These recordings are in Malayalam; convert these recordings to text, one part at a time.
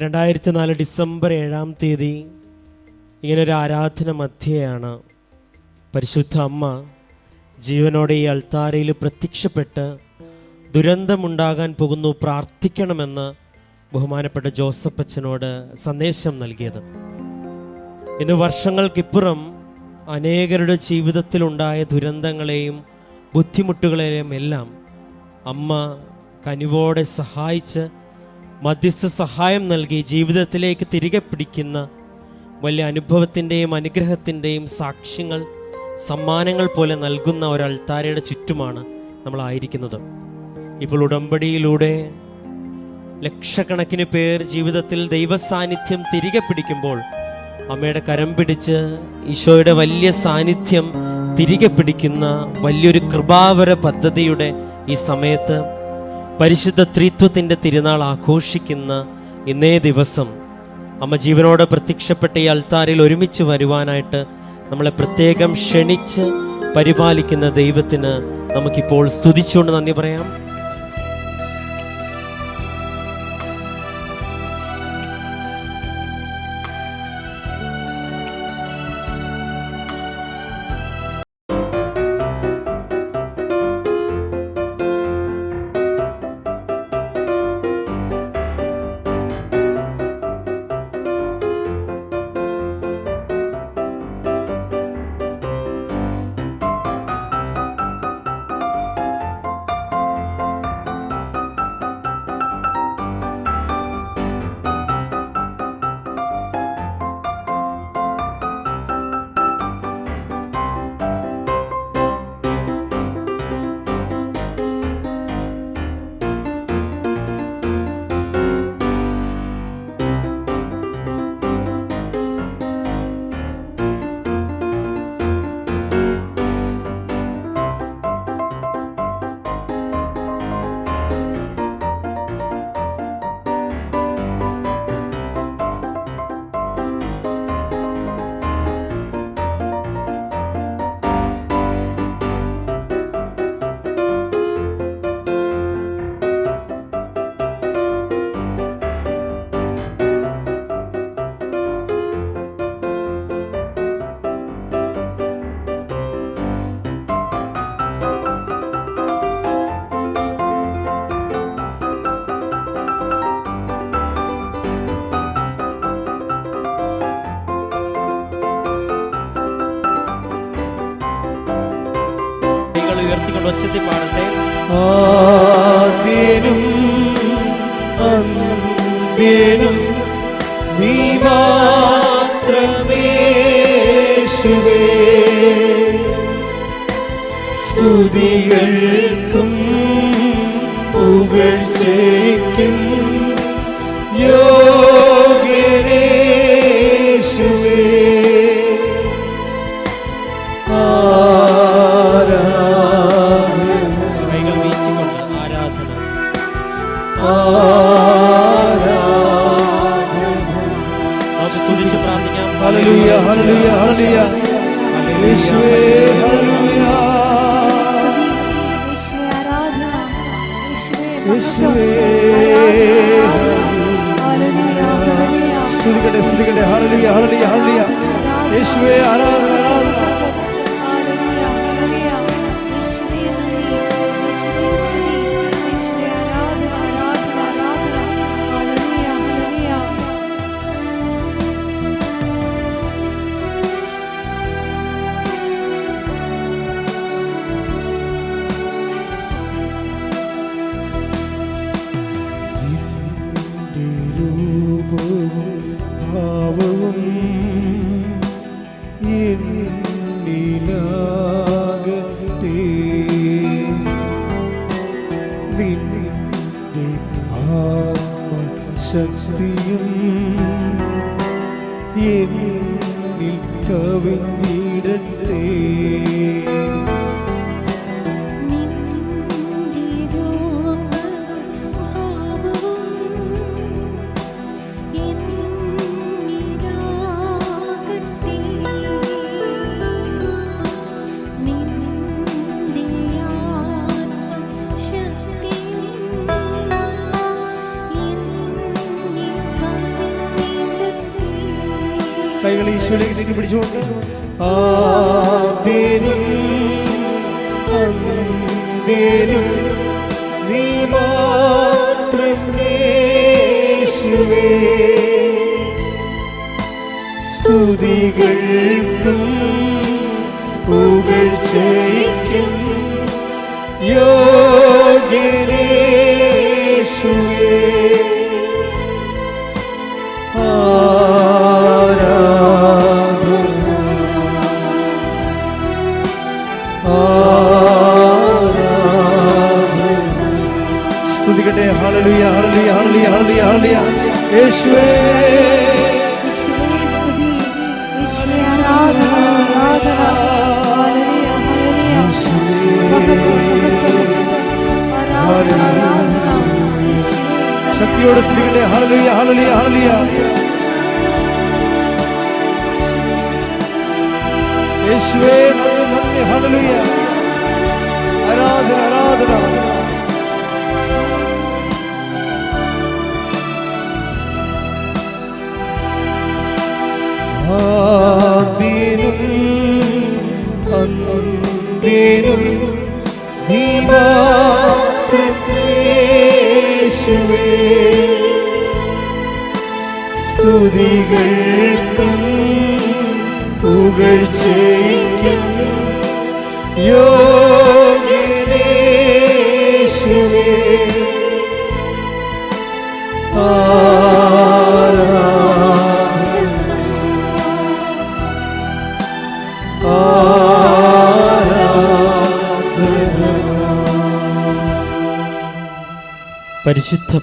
രണ്ടായിരത്തി നാല് ഡിസംബർ ഏഴാം തീയതി ഇങ്ങനൊരു ആരാധന മധ്യയാണ് പരിശുദ്ധ അമ്മ ജീവനോടെ ഈ അൾത്താരയിൽ പ്രത്യക്ഷപ്പെട്ട് ദുരന്തമുണ്ടാകാൻ പോകുന്നു പ്രാർത്ഥിക്കണമെന്ന് ബഹുമാനപ്പെട്ട ജോസഫ് അച്ഛനോട് സന്ദേശം നൽകിയത്. ഇന്ന് വർഷങ്ങൾക്കിപ്പുറം അനേകരുടെ ജീവിതത്തിലുണ്ടായ ദുരന്തങ്ങളെയും ബുദ്ധിമുട്ടുകളെയും എല്ലാം അമ്മ കനിവോടെ സഹായിച്ച് മധ്യസ്ഥ സഹായം നൽകി ജീവിതത്തിലേക്ക് തിരികെ പിടിക്കുന്ന വലിയ അനുഭവത്തിന്റെയും അനുഗ്രഹത്തിന്റെയും സാക്ഷ്യങ്ങൾ സമ്മാനങ്ങൾ പോലെ നൽകുന്ന ഒരു അൾത്താരയുടെ ചുറ്റുമാണ് നമ്മളായിരിക്കുന്നത്. ഇപ്പോൾ ഉടമ്പടിയിലൂടെ ലക്ഷക്കണക്കിന് പേർ ജീവിതത്തിൽ ദൈവസാന്നിധ്യം തിരികെ പിടിക്കുമ്പോൾ അമ്മയുടെ കരം പിടിച്ച് ഈശോയുടെ വലിയ സാന്നിധ്യം തിരികെ പിടിക്കുന്ന വലിയൊരു കൃപാവര പദ്ധതിയുടെ ഈ സമയത്ത് പരിശുദ്ധ ത്രിത്വത്തിന്റെ തിരുനാൾ ആഘോഷിക്കുന്ന ഇന്നേ ദിവസം അമ്മ ജീവനോടെ പ്രത്യക്ഷപ്പെട്ട ഈ അൾത്താരിൽ ഒരുമിച്ച് വരുവാനായിട്ട് നമ്മളെ പ്രത്യേകം ക്ഷണിച്ച് പരിപാലിക്കുന്ന ദൈവത്തിന് നമുക്കിപ്പോൾ സ്തുതിച്ചുകൊണ്ട് നന്ദി പറയാം. സ്തുതികൾക്കും പുകഴ്ചയ്ക്കും യോഗ്യനേശുവേ ആരാധന. ആരാധന. പ്രാർത്ഥിക്കാം. Hallelujah hallelujah. ഹല്ലേലൂയ. യേശുവേ. യേശുവേ ആരാധന ആരാധന നീക്കി. പിടിച്ചുകൊണ്ട് ആദ്യനും അന്ത്യനും നീ മാത്രം ഹല്ലേലൂയ അന്ത്യനും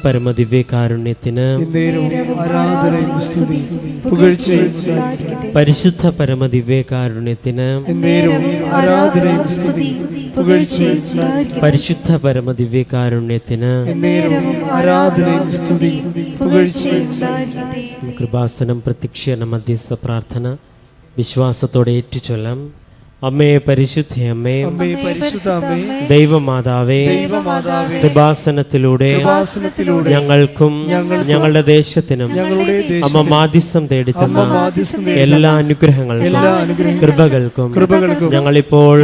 പരമദിവ്യകാരുണ്യത്തിന്. പരിശുദ്ധ പരമദിവ്യകാരുണ്യത്തിന്. പരിശുദ്ധ പരമദിവ്യകാരുണ്യത്തിന് കൃപാസനം പ്രത്യക്ഷ മധ്യസ്ഥ പ്രാർത്ഥന വിശ്വാസത്തോടെ ഏറ്റുചൊല്ലാം അമ്മേ പരിശുദ്ധ അമ്മേ അമ്മേ പരിശുദ്ധ അമ്മേ ദൈവമാതാവേ ദൈവമാതാവേ കൃപാസനത്തിലൂടെ കൃപാസനത്തിലൂടെ ഞങ്ങൾക്കും ഞങ്ങളുടെ ദേശത്തിനും ഞങ്ങളുടെ അമ്മ മാധ്യസ്ഥം തേടി അമ്മ തന്ന തേടി എല്ലാ അനുഗ്രഹങ്ങൾക്കും കൃപകൾക്കും കൃപകൾക്കും ഞങ്ങളിപ്പോൾ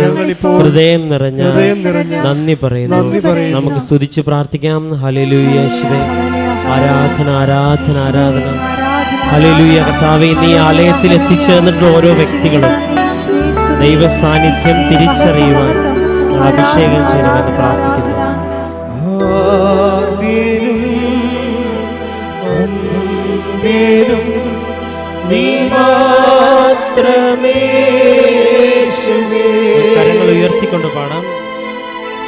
ഹൃദയം നിറഞ്ഞ ഹൃദയം നിറഞ്ഞ നന്ദി പറയുന്നു. നന്ദി പറയുന്നു. നമുക്ക് സ്തുതിച്ച് പ്രാർത്ഥിക്കാം. ഹല്ലേലൂയേശുവേ ആരാധന ആരാധന ആരാധന. ഹല്ലേലൂയ കർത്താവേ നീ ആലയത്തിൽ എത്തിച്ചേർന്നിട്ടുള്ള ഓരോ വ്യക്തികളും ദൈവ സാന്നിധ്യം തിരിച്ചറിയുവാൻ അഭിഷേകം ചെയ്യണമെന്ന് പ്രാർത്ഥിക്കുന്നു. കരങ്ങൾ ഉയർത്തിക്കൊണ്ട് പാടാം.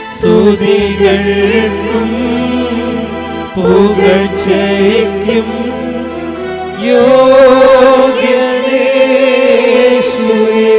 സ്തുതികൾക്കും പുകഴ്ചയ്ക്കും യോഗ്യനേശുവേ.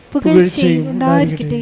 പുകഴ്ചയും ഉണ്ടായിരിക്കട്ടെ.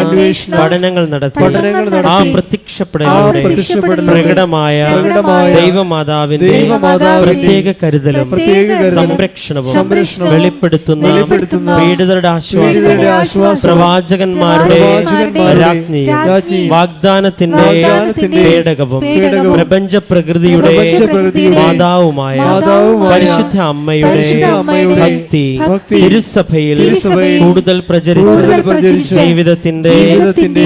അന്വേഷണ പഠനങ്ങൾ നടത്തി. ആ പ്രത്യക്ഷപ്പെടലുടെ പ്രകടമായ ദൈവമാതാവിന്റെ പ്രത്യേക കരുതലും പ്രത്യേക സംരക്ഷണവും വെളിപ്പെടുത്തുന്ന പീഡിതരുടെ ആശ്വാസം പ്രവാചകന്മാരുടെ രാജ്ഞിയും വാഗ്ദാനത്തിന്റെ പേടകവും പ്രപഞ്ച പ്രകൃതിയുടെ പ്രപഞ്ചപ്രകൃതിയുടെ മാതാവുമായ പരിശുദ്ധ അമ്മയുടെ ഭക്തി തിരുസഭയിൽ കൂടുതൽ പ്രചരിച്ചു ജീവിതത്തിന്റെ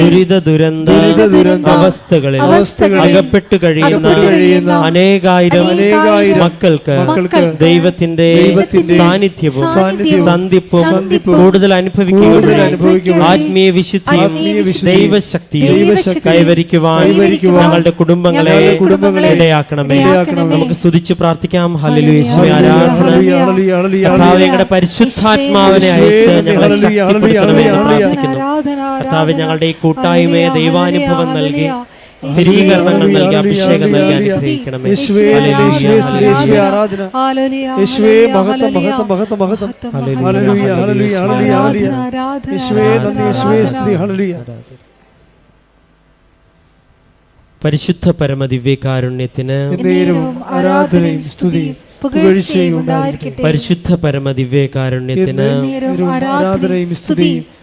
ദുരിത ദുരന്ത അവസ്ഥകളിൽ അകപ്പെട്ട് കഴിയുന്ന അനേകായിരം മക്കൾക്ക് ദൈവത്തിന്റെ സാന്നിധ്യവും സന്ധിപ്പും കൂടുതൽ അനുഭവിക്കുകയും ആത്മീയ വിശുദ്ധിയും ദൈവശക്തിയും കൈവരിക്കുവാൻ ഞങ്ങളുടെ കുടുംബങ്ങളെ ഇടയാക്കണമേ. നമുക്ക് സ്തുതിച്ച് പ്രാർത്ഥിക്കാം. ഹല്ലേലൂയ. ആരാധന. ഞങ്ങളുടെ പരിശുദ്ധാത്മാവിനെ അയച്ച് ഞങ്ങളെ ശക്തിപ്പെടുത്തണമെന്ന് പ്രാർത്ഥിക്കുന്നു. കർത്താവ് ഞങ്ങളുടെ ഈ കൂട്ടായ്മയെ ദൈവാനുഭവം നൽകി സ്ഥിരീകരണങ്ങൾ നൽകി അഭിഷേകം നൽകി അനുഗ്രഹിക്കണമേ. പരിശുദ്ധ പരമദിവ്യകാരുണ്യത്തിന് ആരാധനയും സ്തുതിയും പരിശുദ്ധ പരമദിവ്യകാരുണ്യത്തിന് ആരാധനയും സ്തുതിയും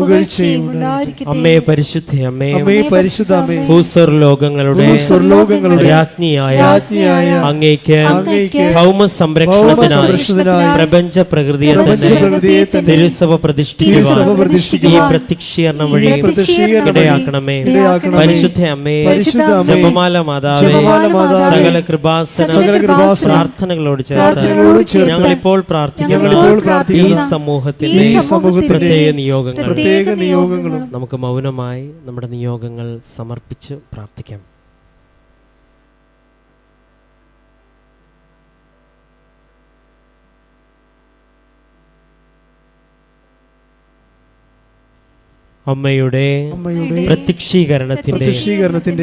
പുകഴ്ചയും അമ്മേ പരിശുദ്ധ അമ്മേ. അമ്മേ പരിശുദ്ധ അമ്മേ. ഭൂസ്വർ ലോകങ്ങളുടെ സ്വർലോകങ്ങളുടെ രാജ്ഞിയായ രാജ്ഞിയായ അങ്ങേക്ക് ഭൗമ സംരക്ഷണത്തിനായി പ്രപഞ്ച പ്രകൃതിയെ തന്നെ തിരുസഭ പ്രതിഷ്ഠിക്കുക ഈ പ്രത്യക്ഷീകരണം വഴി ഇടയാക്കണമേ. പരിശുദ്ധ അമ്മേ. ജപമാല മാതാവേ. ജപമാല മാതാവേ, സകല കൃപാസന പ്രാർത്ഥനകളോട് ചേർത്ത് ചേർത്ത് ഞങ്ങളിപ്പോൾ പ്രാർത്ഥിക്കുന്ന ഈ പ്രാർത്ഥിക്കുന്ന ഈ സമൂഹത്തിന്റെ പ്രത്യേക നിയോഗങ്ങൾ. പ്രത്യേക നിയോഗങ്ങളും നമുക്ക് മൗനമായി നമ്മുടെ നിയോഗങ്ങൾ സമർപ്പിച്ച് പ്രാർത്ഥിക്കാം. അമ്മയുടെ പ്രത്യക്ഷീകരണത്തിന്റെ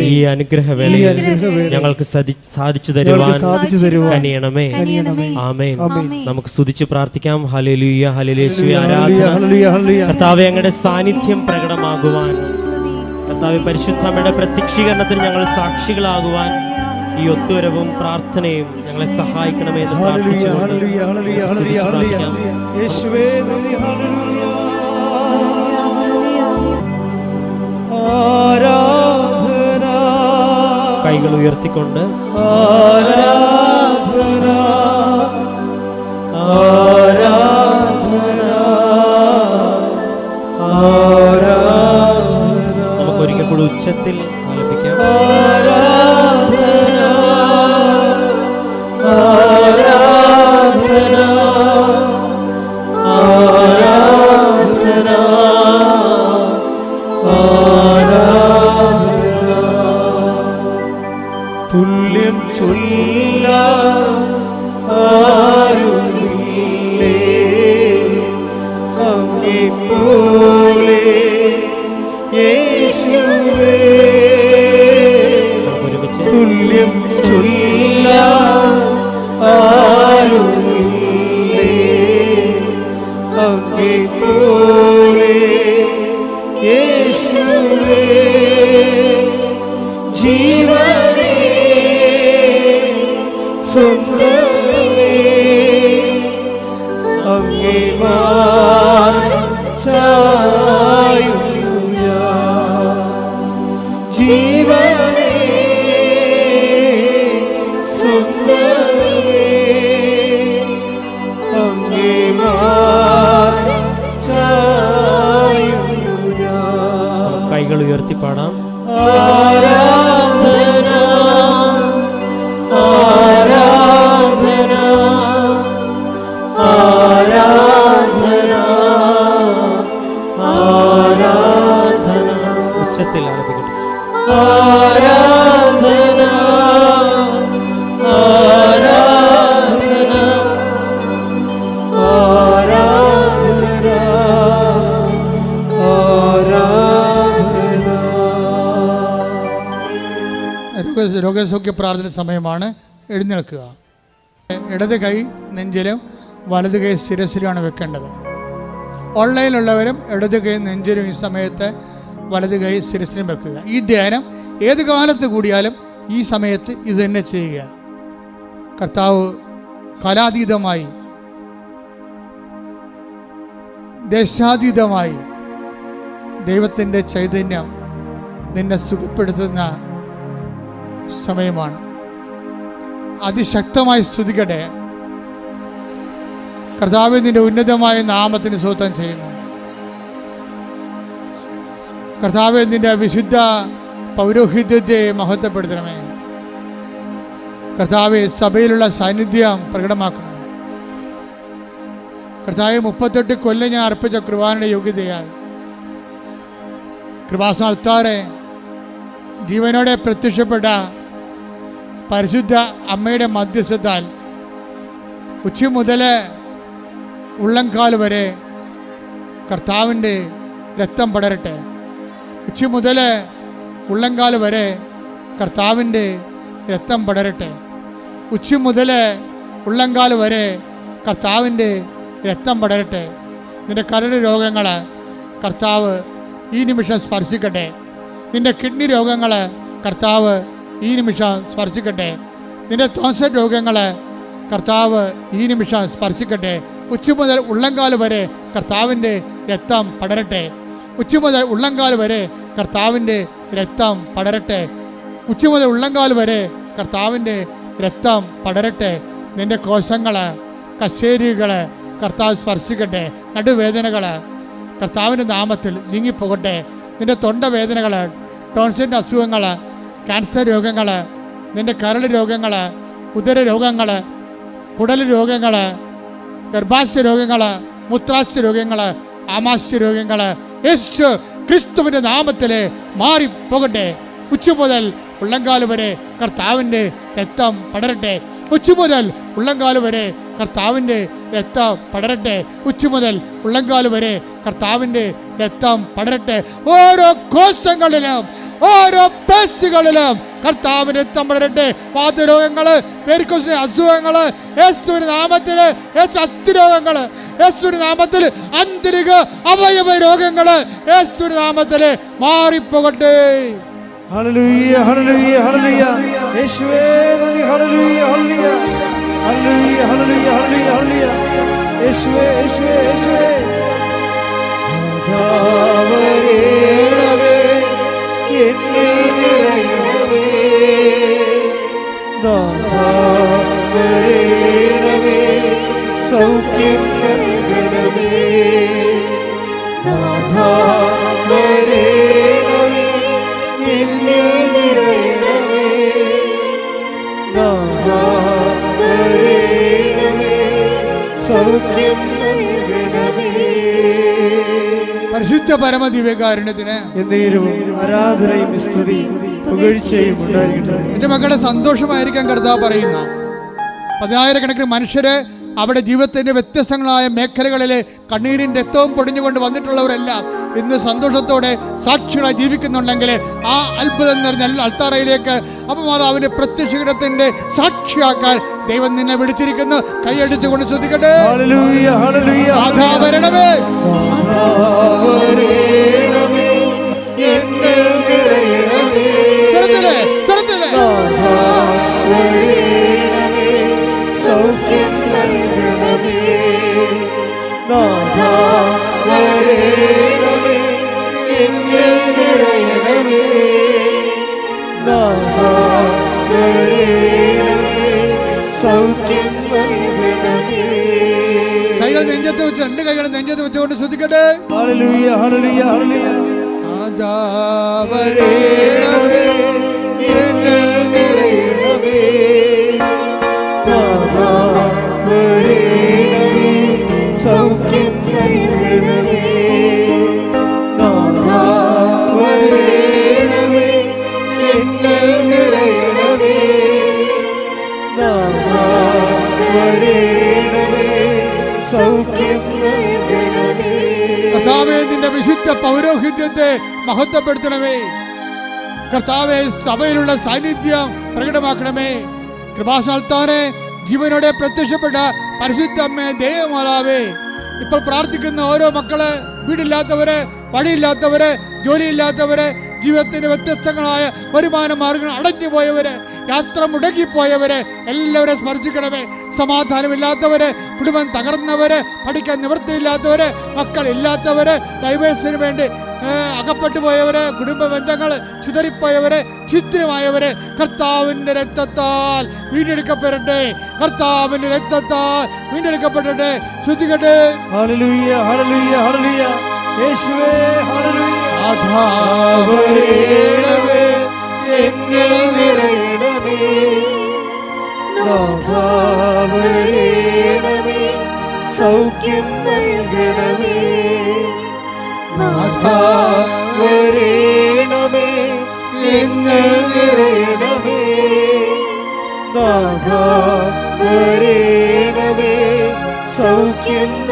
ഈ അനുഗ്രഹവേളയിൽ ഈ ഞങ്ങൾക്ക് സാധിച്ചു തരുവാൻ സാധിച്ചു തരുവാൻ കനിയണമേ. ആമേൻ. നമുക്ക് സ്തുതിച്ച് പ്രാർത്ഥിക്കാം. ഹലലുയ ആരാധന. ഹല്ലേലൂയ കർത്താവെ ഞങ്ങളുടെ സാന്നിധ്യം പ്രകടമാകുവാൻ. കർത്താവ് പരിശുദ്ധമ്മയുടെ പ്രത്യക്ഷീകരണത്തിന് ഞങ്ങൾ സാക്ഷികളാകുവാൻ ഈ ഒത്തുവരവും പ്രാർത്ഥനയും ഞങ്ങളെ സഹായിക്കണമേ എന്ന് ആരാധന. കൈകൾ ഉയർത്തിക്കൊണ്ട് ആരാധന. ആരാധന. ആരാധന നമുക്ക് ഒരിക്കൽ കൂടി ഉച്ചത്തിൽ കൈകൾ രോഗ രോഗസൗഖ്യ പ്രാർത്ഥന സമയമാണ് എഴുന്നേൽക്കുക. ഇടത് കൈ നെഞ്ചിലും വലത് കൈ ശിരസിലുമാണ് വെക്കേണ്ടത്. ഓൺലൈനിലുള്ളവരും ഇടത് കൈ നെഞ്ചിലും ഈ സമയത്ത് വലത് കൈ ശിരസിലും വെക്കുക. ഈ ധ്യാനം ഏത് കാലത്ത് കൂടിയാലും ഈ സമയത്ത് ഇത് തന്നെ ചെയ്യുക. കർത്താവ് കാലാതീതമായി ദേശാതീതമായി ദൈവത്തിന്റെ ചൈതന്യം നിന്നെ സുഖപ്പെടുത്തുന്ന സമയമാണ്. അതിശക്തമായി സ്തുതിക്കട്ടെ. കർത്താവ് നിന്റെ ഉന്നതമായ നാമത്തിന് സ്വത്തം ചെയ്യുന്നു. കർത്താവ് നിന്റെ വിശുദ്ധ പൗരോഹിത്യത്തെ മഹത്വപ്പെടുത്തണമേ. കർത്താവ് സഭയിലുള്ള സാന്നിധ്യം പ്രകടമാക്കണം കർത്താവ് മുപ്പത്തെട്ട് കൊല്ലം ഞാൻ അർപ്പിച്ച കൃപാനയുടെ യോഗ്യതയാൽ. കൃപാസ്ഥാനത്താറെ ജീവനോടെ പ്രത്യക്ഷപ്പെട്ട പരിശുദ്ധ അമ്മയുടെ മധ്യസ്ഥത്താൽ ഉച്ച മുതൽ ഉള്ളംകാൽ വരെ കർത്താവിന്റെ രക്തം പടരട്ടെ. ഉച്ച മുതൽ ഉള്ളംകാൽ വരെ കർത്താവിന്റെ രക്തം പടരട്ടെ. ഉച്ച മുതൽ ഉള്ളംകാൽ വരെ കർത്താവിന്റെ രക്തം പടരട്ടെ. നിന്റെ കരട് രോഗങ്ങൾ കർത്താവ് ഈ നിമിഷം സ്പർശിക്കട്ടെ. നിന്റെ കിഡ്നി രോഗങ്ങൾ കർത്താവ് ഈ നിമിഷം സ്പർശിക്കട്ടെ. നിന്റെ തോൻസ രോഗങ്ങൾ കർത്താവ് ഈ നിമിഷം സ്പർശിക്കട്ടെ. ഉച്ച മുതൽ ഉള്ളങ്കാൽ വരെ കർത്താവിന്റെ രക്തം പടരട്ടെ. ഉച്ച മുതൽ ഉള്ളങ്കാൽ വരെ കർത്താവിന്റെ രക്തം പടരട്ടെ. ഉച്ച മുതൽ ഉള്ളങ്കാൽ വരെ കർത്താവിന്റെ രക്തം പടരട്ടെ. നിന്റെ കോശങ്ങൾ കശേരികൾ കർത്താവ് സ്പർശിക്കട്ടെ. നടുവേദനകൾ കർത്താവിന്റെ നാമത്തിൽ നീങ്ങിപ്പോകട്ടെ. നിന്റെ തൊണ്ടവേദനകൾ ടോൺസിന്റെ അസുഖങ്ങൾ ക്യാൻസർ രോഗങ്ങൾ നിന്റെ കരൾ രോഗങ്ങൾ ഉദര രോഗങ്ങൾ കുടൽ രോഗങ്ങൾ ഗർഭാശയ രോഗങ്ങൾ മൂത്രാശയ രോഗങ്ങൾ ആമാശയ രോഗങ്ങൾ യേശു ക്രിസ്തുവിന്റെ നാമത്തിൽ മാറിപ്പോകട്ടെ. ഉച്ച മുതൽ ഉള്ളങ്കാൽ വരെ കർത്താവിന്റെ രക്തം പടരട്ടെ. ഉച്ച മുതൽ ഉള്ളങ്കാൽ വരെ കർത്താവിന്റെ രക്തം പടരട്ടെ. ഉച്ച മുതൽ ഉള്ളങ്കാൽ വരെ കർത്താവിന്റെ രക്തം പടരട്ടെ. ഓരോ കോശങ്ങളിലും ഓരോ പേശികളിലും കർത്താവിന് രക്തം പടരട്ടെ വാതരോഗങ്ങൾ അസുഖങ്ങൾ അസുഖങ്ങൾ നാമത്തിൽ യേശു അസ്ഥിരോഗങ്ങൾ യേശുവിന് നാമത്തിൽ അന്തരിക അവയവ രോഗങ്ങൾ യേശുവിന് നാമത്തിൽ മാറിപ്പോകട്ടെ. Hallelujah hallelujah hallelujah. യേശുവേ നന്ദി. Hallelujah hallelujah. Hallelujah hallelujah hallelujah hallelujah. യേശുവേ യേശുവേ യേശുവേ. നാഥാവരേണമേ എന്നിൽ നിറയണമേ. നാഥാവരേണമേ സൗഖ്യം നൽകണമേ. നാഥാവരേണമേ പരിശുദ്ധ പരമ ദിവ്യകാരുണ്യത്തിന് ആരാധനയും സ്തുതിയും പുകഴ്ചയും ഉണ്ടായിരിക്കട്ടെ. എന്റെ മക്കളെ സന്തോഷമായിരിക്കാൻ കർത്താവ് പറയുന്ന പതിനായിരക്കണക്കിന് മനുഷ്യരെ അവിടെ ജീവിതത്തിന്റെ വ്യത്യസ്തങ്ങളായ മേഖലകളിലെ കണ്ണീരും രക്തവും പൊടിഞ്ഞുകൊണ്ട് വന്നിട്ടുള്ളവരെല്ലാം ഇന്ന് സന്തോഷത്തോടെ സാക്ഷികളായി ജീവിക്കുന്നുണ്ടെങ്കിൽ ആ അത്ഭുതം നിറഞ്ഞ അൽത്താറയിലേക്ക് അപ്പമാതാവിന്റെ പ്രത്യക്ഷീടത്തിന്റെ സാക്ഷിയാക്കാൻ ദൈവം നിന്നെ വിളിച്ചിരിക്കുന്നു. കൈയടിച്ചുകൊണ്ട് ശ്രദ്ധിക്കട്ടെ. ഹല്ലേലൂയ ഹല്ലേലൂയ ഹല്ലേലൂയ ആദാവരേണമേ പൗരോഹിത്യത്തെ മഹത്വപ്പെടുത്തണമേ. കർത്താവെ സഭയിലുള്ള സാന്നിധ്യം പ്രകടമാക്കണമേ. കൃപാസാൽത്താനെ ജീവനോടെ പ്രത്യക്ഷപ്പെട്ട പരിശുദ്ധ അമ്മേ ദൈവമാതാവേ ഇപ്പോൾ പ്രാർത്ഥിക്കുന്ന ഓരോ മക്കൾ വീടില്ലാത്തവര് വഴിയില്ലാത്തവര് ജോലിയില്ലാത്തവര് ജീവിതത്തിന്റെ വ്യത്യസ്തങ്ങളായ വരുമാന മാർഗങ്ങൾ അടഞ്ഞു പോയവര് യാത്ര മുടങ്ങിപ്പോയവര് എല്ലാവരും സ്മർശിക്കണമേ സമാധാനമില്ലാത്തവര് കുടുംബം തകർന്നവര് പഠിക്കാൻ നിവൃത്തിയില്ലാത്തവര് മക്കൾ ഇല്ലാത്തവര് ഡൈവേഴ്സിന് വേണ്ടി അകപ്പെട്ടു പോയവര് കുടുംബ ബന്ധങ്ങൾ ചിതറിപ്പോയവര് ഛിദ്രമായവര് കർത്താവിന്റെ രക്തത്താൽ വീണ്ടെടുക്കപ്പെടട്ടെ. കർത്താവിന്റെ രക്തത്താൽ വീണ്ടെടുക്കപ്പെടട്ടെ. ശ്രദ്ധിക്കട്ടെ. Hallelujah hallelujah hallelujah. യേശുവേ ഹല്ലേലൂയ. ആധാരമേ എന്നിൽ നിറയണമേ. നാഥാവരേണമേ സൗഖ്യം നൽകണമേ. നാഥാവരേണമേ സൗഖ്യം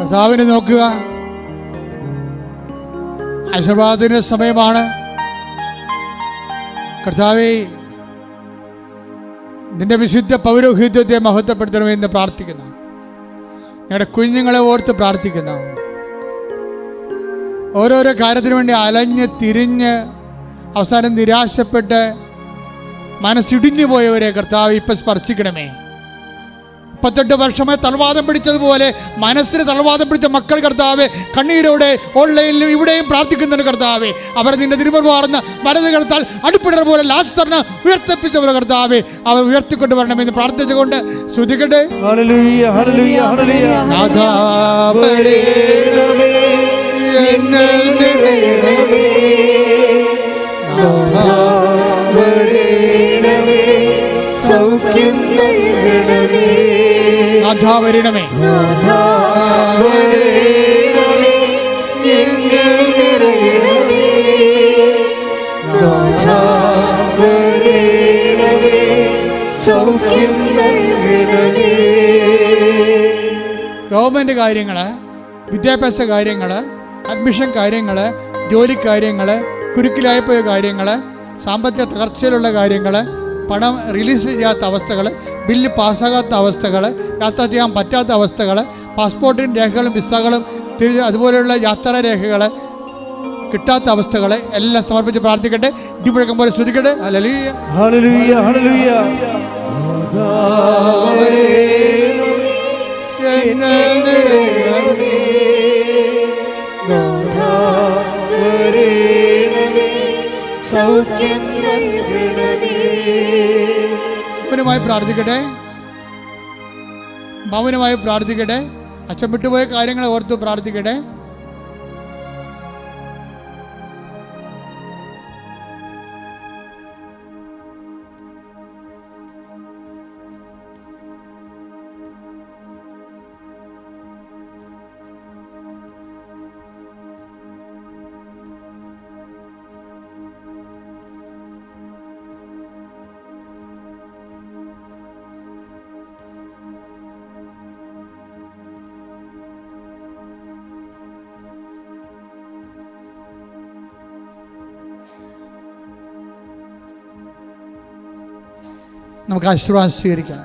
കർത്താവിനെ നോക്കുക. ആശീർവാദത്തിന്റെ സമയമാണ്. കർത്താവെ നിന്റെ വിശുദ്ധ പൗരോഹിത്യത്തെ മഹത്വപ്പെടുത്തണമെന്ന് പ്രാർത്ഥിക്കുന്നു. ഞങ്ങളുടെ കുഞ്ഞുങ്ങളെ ഓർത്ത് പ്രാർത്ഥിക്കുന്നു. ഓരോരോ കാര്യത്തിനു വേണ്ടി അലഞ്ഞ് തിരിഞ്ഞ് അവസാനം നിരാശപ്പെട്ട് മനസ്സിടിഞ്ഞു പോയവരെ കർത്താവ് ഇപ്പം സ്പർശിക്കണമേ. മുപ്പത്തെട്ട് വർഷമായി തളവാദം പിടിച്ചതുപോലെ മനസ്സിന് തളവാദം പിടിച്ച മക്കൾ കർത്താവ് കണ്ണീരോടെ ഓൺലൈനിലും ഇവിടെയും പ്രാർത്ഥിക്കുന്നുണ്ട് കർത്താവ്. അവർ നിന്റെ തിരുമർവാർന്ന വലത് കടത്താൽ അടുപ്പിടർ പോലെ ലാസ്റ്ററിന് ഉയർത്തിപ്പിച്ചവർ കർത്താവ് അവർ ഉയർത്തിക്കൊണ്ട് വരണമെന്ന് പ്രാർത്ഥിച്ചുകൊണ്ട്. വരേണമേ സൗഖ്യം നൽകണമേ. നാഥാവരണമേ വരേണമേ. എന്നിൽ നിറയണമേ. വരേണമേ സൗഖ്യം നൽകണമേ. ഗവൺമെന്റ് കാര്യങ്ങൾ വിദ്യാഭ്യാസ കാര്യങ്ങൾ അഡ്മിഷൻ കാര്യങ്ങൾ ജോലി കാര്യങ്ങൾ കുരുക്കിലായി പോയ കാര്യങ്ങൾ സാമ്പത്തിക തകർച്ചയിലുള്ള കാര്യങ്ങൾ പണം റിലീസ് ചെയ്യാത്ത അവസ്ഥകൾ ബില്ല് പാസ്സാകാത്ത അവസ്ഥകൾ യാത്ര ചെയ്യാൻ പറ്റാത്ത അവസ്ഥകൾ പാസ്പോർട്ടിന്റെ രേഖകളും വിസകളും തിരിച്ച് അതുപോലെയുള്ള യാത്രാ രേഖകൾ കിട്ടാത്ത അവസ്ഥകൾ എല്ലാം സമർപ്പിച്ച് പ്രാർത്ഥിക്കട്ടെ. ഇടിമുഴക്കം പോലെ ശ്രദ്ധിക്കട്ടെ വരേണമേ മൗനമായി പ്രാർത്ഥിക്കട്ടെ. മൗനമായി പ്രാർത്ഥിക്കട്ടെ. അച്ഛൻ വിട്ടുപോയ കാര്യങ്ങളെ ഓർത്ത് പ്രാർത്ഥിക്കട്ടെ. നമുക്ക് ആശീർവാദം സ്വീകരിക്കാം.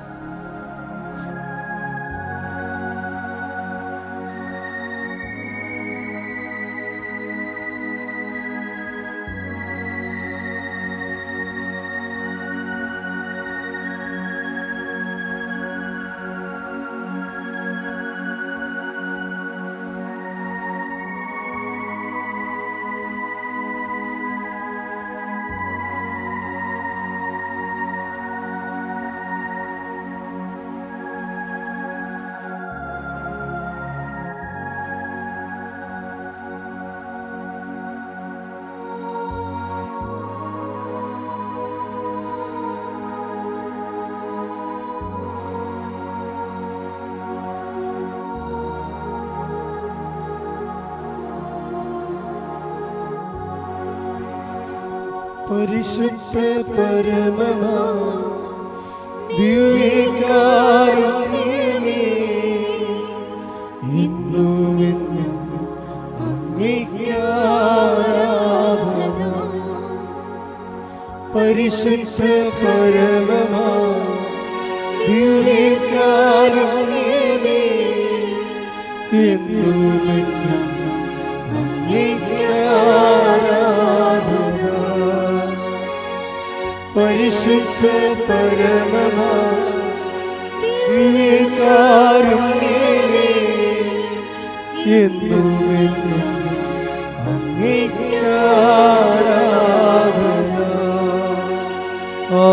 പരിശുദ്ധ പരമമാ ദിവ്യകാരുണ്യമേ ഇന്നുമെന്നും അങ്ങേക്കാരാധന പരിശുദ്ധ പരമമാ ദിവ്യകാരുണ്യമേ എന്നുമെന്നും അങ്ങേക്കാരാധന പരിശുദ്ധ പരമമാ. കാരുണ്യമേ എന്നും എന്നും അങ്ങേക്കാരാധന ആ